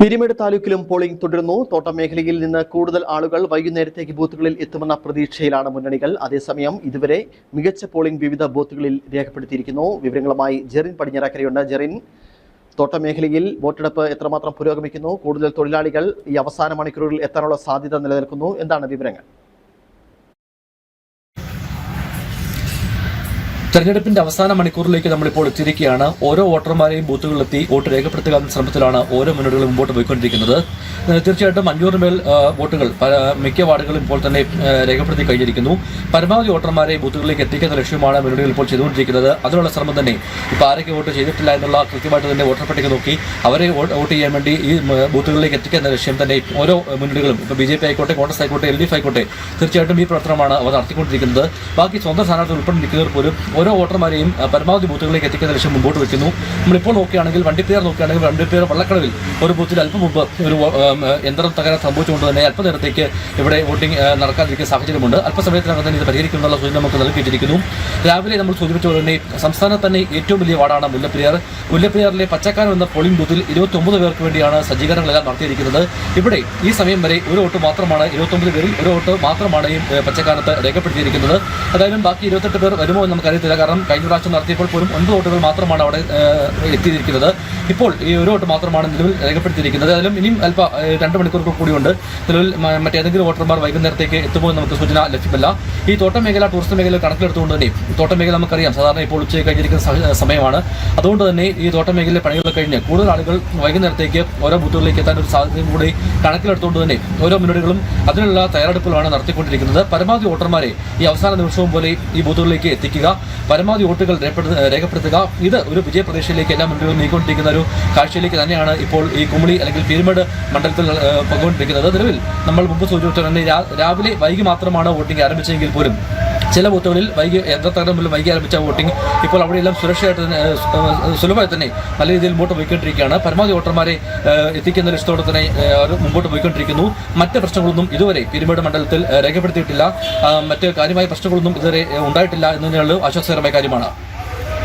Peermade താലൂക്കിലും polling തുടരുന്നു. തോട്ടം മേഖലയിൽ നിന്ന് കൂടുതൽ ആളുകൾ വൈകുന്നേരത്തേക്ക് ബൂത്തുകളിൽ എത്തുമെന്ന പ്രതീക്ഷയിലാണ് മുന്നണികൾ. അതേസമയം ഇതുവരെ മികച്ച പോളിംഗ് വിവിധ ബൂത്തുകളിൽ രേഖപ്പെടുത്തിയിരിക്കുന്നു. വിവരങ്ങളുമായി ജെറിൻ പടിഞ്ഞാറക്കരയുണ്ട്. ജെറിൻ തോട്ടം മേഖലയിൽ വോട്ടെടുപ്പ് എത്രമാത്രം പുരോഗമിക്കുന്നു? കൂടുതൽ തൊഴിലാളികൾ ഈ അവസാന മണിക്കൂറുകളിൽ എത്താനുള്ള സാധ്യത നിലനിൽക്കുന്നു. എന്താണ് വിവരങ്ങൾ? തെരഞ്ഞെടുപ്പിന്റെ അവസാന മണിക്കൂറിലേക്ക് നമ്മളിപ്പോൾ എത്തിയിരിക്കുകയാണ്. ഓരോ വോട്ടർമാരെയും ബൂത്തുകളിലെത്തി വോട്ട് രേഖപ്പെടുത്തുക എന്ന ശ്രമത്തിലാണ് ഓരോ മുന്നണികളും മുമ്പോട്ട് പോയിക്കൊണ്ടിരിക്കുന്നത്. തീർച്ചയായിട്ടും അഞ്ഞൂറ് മേൽ വോട്ടുകൾ മിക്ക വാർഡുകളും ഇപ്പോൾ തന്നെ രേഖപ്പെടുത്തി കഴിഞ്ഞിരിക്കുന്നു. പരമാവധി വോട്ടർമാരെ ബൂത്തുകളിലേക്ക് എത്തിക്കുന്ന ലക്ഷ്യമാണ് മുന്നണികൾ ഇപ്പോൾ ചെയ്തുകൊണ്ടിരിക്കുന്നത്. അതിനുള്ള ശ്രമം തന്നെ ഇപ്പോൾ ആരൊക്കെ വോട്ട് ചെയ്തിട്ടില്ല എന്നുള്ള കൃത്യമായിട്ട് തന്നെ വോട്ടർ പട്ടിക നോക്കി അവരെ വോട്ട് വോട്ട് ചെയ്യാൻ വേണ്ടി ഈ ബൂത്തുകളിലേക്ക് എത്തിക്കുന്ന ലക്ഷ്യം തന്നെ ഓരോ മുന്നണികളും ഇപ്പോൾ ബി ജെ പി ആയിക്കോട്ടെ കോൺഗ്രസ് ആയിക്കോട്ടെ എൽ ഡി എഫ് ആയിക്കോട്ടെ തീർച്ചയായിട്ടും ഈ പ്രവർത്തനമാണ് അവർ നടത്തിക്കൊണ്ടിരിക്കുന്നത്. ബാക്കി സ്വന്തം സ്ഥാനാർത്ഥി ഉൾപ്പെടെ നിൽക്കുന്നവർ പോലും ഓരോ വോട്ടർമാരെയും പരമാവധി ബൂത്തുകളിലേക്ക് എത്തിക്കുന്ന ലക്ഷ്യം മുമ്പോട്ട് വെക്കുന്നു. നമ്മളിപ്പോൾ നോക്കുകയാണെങ്കിൽ വണ്ടിപ്പേർ നോക്കുകയാണെങ്കിൽ വണ്ടിപ്പേർ വള്ളക്കടവിൽ ഒരു ബൂത്തിൽ അല്പം മുമ്പ് ഒരു യന്ത്രം തകരാൻ സംഭവിച്ചുകൊണ്ട് തന്നെ അല്പനേരത്തേക്ക് ഇവിടെ വോട്ടിംഗ് നടക്കാതിരിക്കുന്ന സാഹചര്യമുണ്ട്. അല്പസമയത്തിനകം തന്നെ ഇത് പരിഹരിക്കുമെന്നുള്ള സൂചന നമുക്ക് നൽകിയിട്ടിരിക്കുന്നു. രാവിലെ നമ്മൾ സൂചിപ്പിച്ച പോലെ തന്നെ സംസ്ഥാനത്ത് തന്നെ ഏറ്റവും വലിയ വാർഡാണ് മുല്ലപ്പെരിയാർ. മുല്ലപ്പെരിയാറിലെ പച്ചക്കാരം എന്ന പോളിംഗ് ബൂത്തിൽ ഇരുപത്തൊമ്പത് പേർക്ക് വേണ്ടിയാണ് സജ്ജീകരണങ്ങളെല്ലാം നടത്തിയിരിക്കുന്നത്. ഇവിടെ ഈ സമയം വരെ ഒരു വോട്ട് മാത്രമാണ് ഇരുപത്തൊമ്പത് പേരിൽ ഒരു വോട്ട് മാത്രമാണ് ഈ പച്ചക്കാലത്ത് രേഖപ്പെടുത്തിയിരിക്കുന്നത്. അതായത് ബാക്കി ഇരുപത്തെട്ട് പേർ വരുമോ എന്ന് നമുക്കറിയത്തില്ല. കാരണം കഴിഞ്ഞ പ്രാവശ്യം നടത്തിയപ്പോൾ പോലും ഒൻപത് വോട്ടുകൾ മാത്രമാണ് അവിടെ എത്തിയിരിക്കുന്നത്. ഇപ്പോൾ ഈ ഒരു വോട്ട് മാത്രമാണ് നിലവിൽ രേഖപ്പെടുത്തിയിരിക്കുന്നത്. അതിലും ഇനിയും അല്പ രണ്ട് മണിക്കൂർ കൂടിയുണ്ട്. നിലവിൽ മറ്റേതെങ്കിലും വോട്ടർമാർ വൈകുന്നേരത്തേക്ക് എത്തുമോ നമുക്ക് സൂചന ലഭ്യമല്ല. ഈ തോട്ടം മേഖല ടൂറിസ്റ്റ് മേഖല കണക്കിലെടുത്തുകൊണ്ട് തന്നെ തോട്ടം മേഖല നമുക്കറിയാം. സാധാരണ ഇപ്പോൾ ഉച്ചയ്ക്ക് കഴിഞ്ഞിരിക്കുന്ന സമയമാണ്. അതുകൊണ്ട് തന്നെ ഈ തോട്ടം മേഖലയിലെ പണികളൊക്കെ കഴിഞ്ഞ് കൂടുതൽ ആളുകൾ വൈകുന്നേരത്തേക്ക് ഓരോ ബൂത്തുകളിലേക്ക് എത്താൻ ഒരു സാധ്യതയും കൂടി കണക്കിലെടുത്തുകൊണ്ട് തന്നെ ഓരോ മുന്നണികളും അതിനുള്ള തയ്യാറെടുപ്പുകളാണ് നടത്തിക്കൊണ്ടിരിക്കുന്നത്. പരമാവധി വോട്ടർമാരെ ഈ അവസാന നിമിഷവും പോലെ ഈ ബൂത്തുകളിലേക്ക് എത്തിക്കുക. പരമാവധി വോട്ടുകൾ രേഖപ്പെടുത്തുക. ഇത് ഒരു വിജയ പ്രതീക്ഷയിലേക്ക് എല്ലാ മുന്നണികളും നീങ്ങിക്കൊണ്ടിരിക്കുന്ന ഒരു കാഴ്ചയിലേക്ക് തന്നെയാണ് ഇപ്പോൾ ഈ കുമളി അല്ലെങ്കിൽ പീരുമേട് മണ്ഡലത്തിൽ പങ്കുകൊണ്ടിരിക്കുന്നത് നിലവിൽ നമ്മൾ മുമ്പ് സൂചിപ്പിച്ച തന്നെ രാവിലെ വൈകി മാത്രമാണ് വോട്ടിംഗ് ആരംഭിച്ചെങ്കിൽ പോലും ചില ബൂത്തുകളിൽ വൈകി യന്ത്രത്തകരം മുതൽ വൈകി ആരംഭിച്ച വോട്ടിംഗ് ഇപ്പോൾ അവിടെയെല്ലാം സുരക്ഷയായിട്ട് തന്നെ സുലഭമായി തന്നെ നല്ല രീതിയിൽ മുമ്പോട്ട് പോയിക്കൊണ്ടിരിക്കുകയാണ്. പരമാവധി വോട്ടർമാരെ എത്തിക്കുന്ന ലക്ഷ്യത്തോടെ തന്നെ അവർ മുമ്പോട്ട് പോയിക്കൊണ്ടിരിക്കുന്നു. മറ്റ് പ്രശ്നങ്ങളൊന്നും ഇതുവരെ പിരിമേട് മണ്ഡലത്തിൽ രേഖപ്പെടുത്തിയിട്ടില്ല. മറ്റ് കാര്യമായ പ്രശ്നങ്ങളൊന്നും ഇതുവരെ ഉണ്ടായിട്ടില്ല എന്നതിനുള്ള ആശ്വാസകരമായ കാര്യമാണ്.